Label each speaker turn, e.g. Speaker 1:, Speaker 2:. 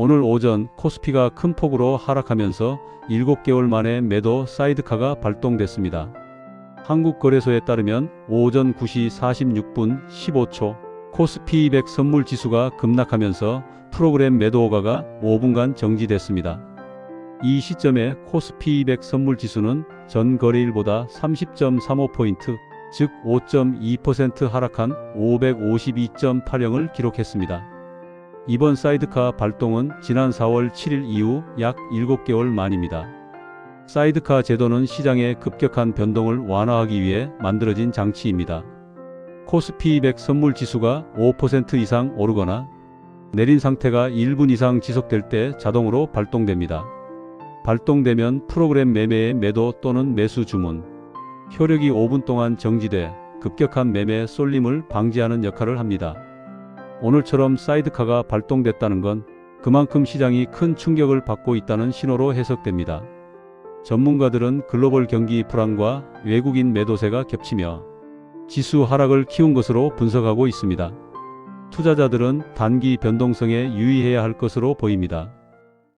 Speaker 1: 오늘 오전 코스피가 큰 폭으로 하락하면서 7개월 만에 매도 사이드카가 발동됐습니다. 한국거래소에 따르면 오전 9시 46분 15초 코스피 200 선물 지수가 급락하면서 프로그램 매도 허가가 5분간 정지됐습니다. 이 시점에 코스피 200 선물 지수는 전 거래일보다 30.35포인트, 즉 5.2% 하락한 552.80을 기록했습니다. 이번 사이드카 발동은 지난 4월 7일 이후 약 7개월 만입니다. 사이드카 제도는 시장의 급격한 변동을 완화하기 위해 만들어진 장치입니다. 코스피 200 선물 지수가 5% 이상 오르거나 내린 상태가 1분 이상 지속될 때 자동으로 발동됩니다. 발동되면 프로그램 매매의 매도 또는 매수 주문, 효력이 5분 동안 정지돼 급격한 매매 쏠림을 방지하는 역할을 합니다. 오늘처럼 사이드카가 발동됐다는 건 그만큼 시장이 큰 충격을 받고 있다는 신호로 해석됩니다. 전문가들은 글로벌 경기 불안과 외국인 매도세가 겹치며 지수 하락을 키운 것으로 분석하고 있습니다. 투자자들은 단기 변동성에 유의해야 할 것으로 보입니다.